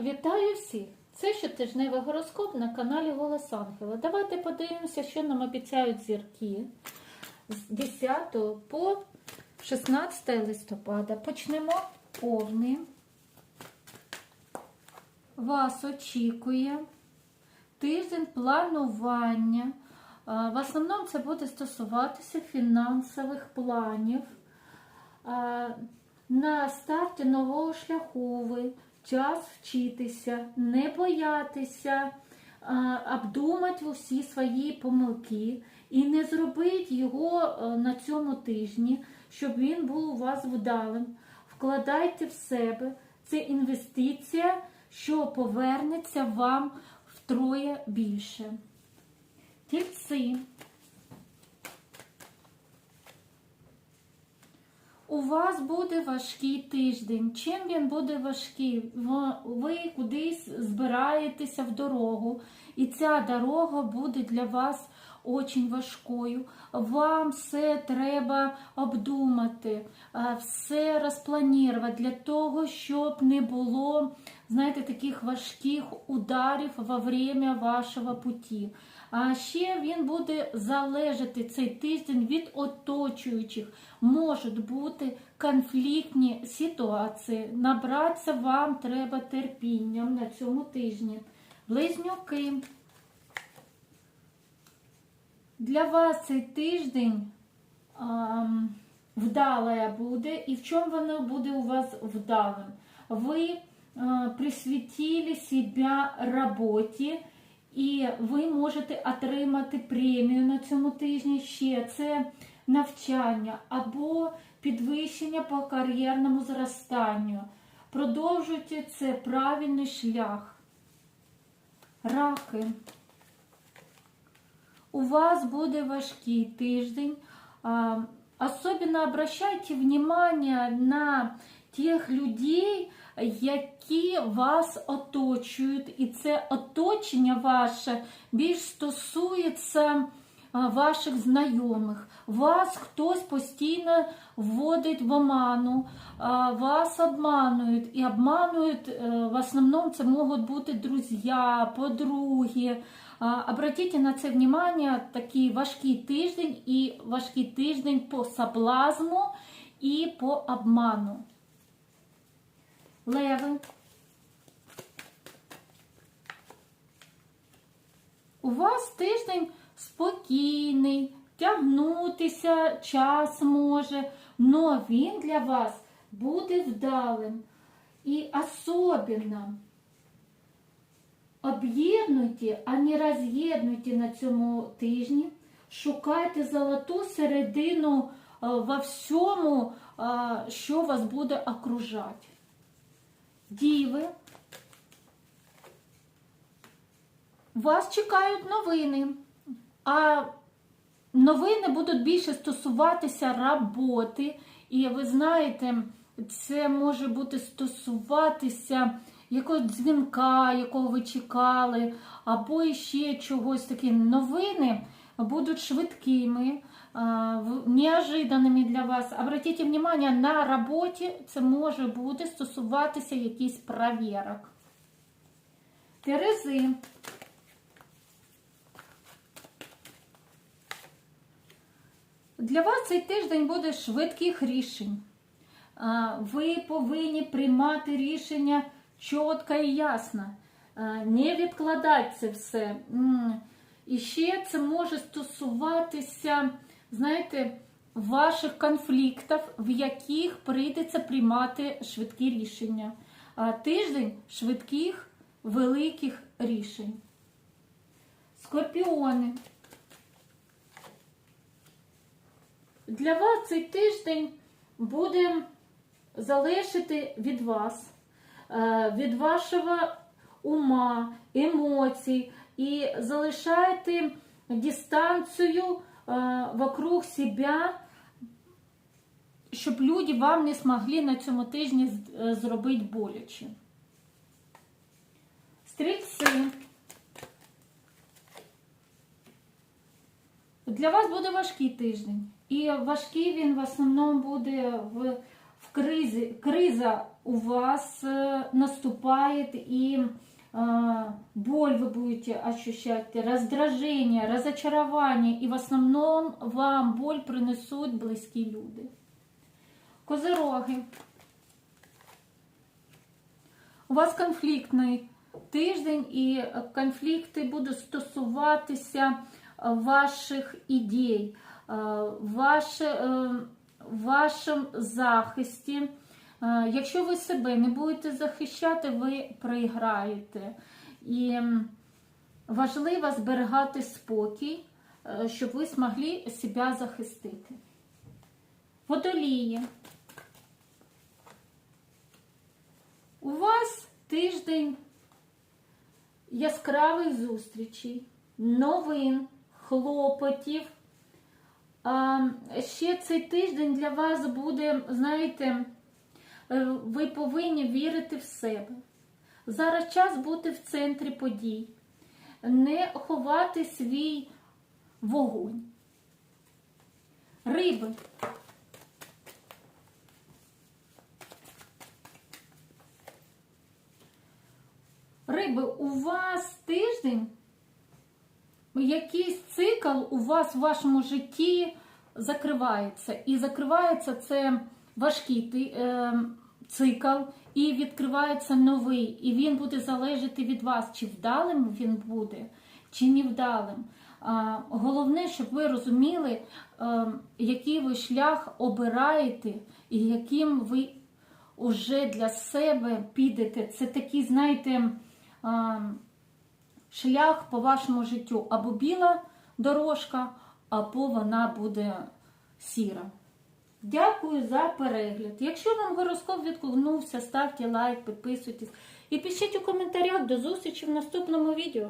Вітаю всіх! Це щотижневий гороскоп на каналі Голос Ангела. Давайте подивимося, що нам обіцяють зірки з 10 по 16 листопада. Почнемо повний. Вас очікує тиждень планування. В основному це буде стосуватися фінансових планів. На старті нового шляху ви час вчитися, не боятися, обдумати усі свої помилки і не зробити його е, на цьому тижні, щоб він був у вас вдалим. Вкладайте в себе. Це інвестиція, що повернеться вам втроє більше. Тільці. У вас буде важкий тиждень. Чим він буде важкий? Ви кудись збираєтеся в дорогу, і ця дорога буде для вас очень важкою. Вам все треба обдумати, все розпланувати для того, щоб не було, знаєте, таких важких ударів во время вашого путі. А ще він буде залежати цей тиждень від оточуючих. Можуть бути конфліктні ситуації. Набратися вам треба терпінням на цьому тижні. Близнюки. Для вас цей тиждень ам, вдалая буде. І в чому воно буде у вас вдалим? Ви а, присвятили себе роботі, і ви можете отримати премію на цьому тижні. Ще це навчання або підвищення по кар'єрному зростанню. Продовжуйте це правильний шлях. Раки. У вас буде важкий тиждень. Особенно обращайте внимание на тих людей, які вас оточують, і це оточення ваше більш стосується ваших знайомих. Вас хтось постійно вводить в оману, вас обманують. І обманують е, в основному це можуть бути друзі, подруги. Обратите на це внимание, такий важкий тиждень і важкий тиждень по соблазну і по обману. Леви. У вас тиждень спокійний, тягнутися час може, но він для вас буде вдалим. І особливо об'єднуйте, а не роз'єднуйте на цьому тижні. Шукайте золоту середину во всьому, що вас буде окружати. Діви. Вас чекають новини. А новини будуть більше стосуватися роботи. І ви знаєте, це може бути стосуватися якогось дзвінка, якого ви чекали, або ще чогось таке. Новини будуть швидкими, а, неожиданними для вас. Обратите внимание, на роботі це може бути стосуватися якихось перевірок. Терези. Для вас цей тиждень буде швидких рішень. Ви повинні приймати рішення чітко і ясно. Не відкладати це все. І ще це може стосуватися, знаєте, ваших конфліктів, в яких прийдеться приймати швидкі рішення. Тиждень швидких, великих рішень. Скорпіони. Для вас цей тиждень буде залежати від вас, е, від вашого ума, емоцій, і залишайте дистанцію е, вокруг себе, щоб люди вам не змогли на цьому тижні е, зробити боляче. Стрільці. Для вас буде важкий тиждень. І важкий він в основному буде в, в кризі. Криза у вас э, наступает и э, боль вы будете ощущать, раздражение, разочарование, и в основном вам боль принесуть близькі люди. Козироги. У вас конфліктний тиждень, і конфлікти будуть стосуватися ваших ідей, ваше, е, вашому захисті. Е, Якщо ви себе не будете захищати, ви проіграєте. І важливо зберігати спокій, е, щоб ви змогли себе захистити. Водолії. У вас тиждень яскравих зустрічей, новин, хлопотів. Ще цей тиждень для вас буде, знаєте, ви повинні вірити в себе. Зараз час бути в центрі подій, не ховати свій вогонь. Риби. Риби, у вас тиждень, якийсь цикл у вас в вашому житті закривається. І закривається це важкий е, цикл, і відкривається новий. І він буде залежати від вас, чи вдалим він буде, чи невдалим. Головне, щоб ви розуміли, е, який ви шлях обираєте, і яким ви уже для себе підете. Це такий, знаєте, шлях по вашому життю. Або біла дорожка, або вона буде сіра. Дякую за перегляд. Якщо вам гороскоп відкликнувся, ставте лайк, підписуйтесь і пишіть у коментарях. До зустрічі в наступному відео.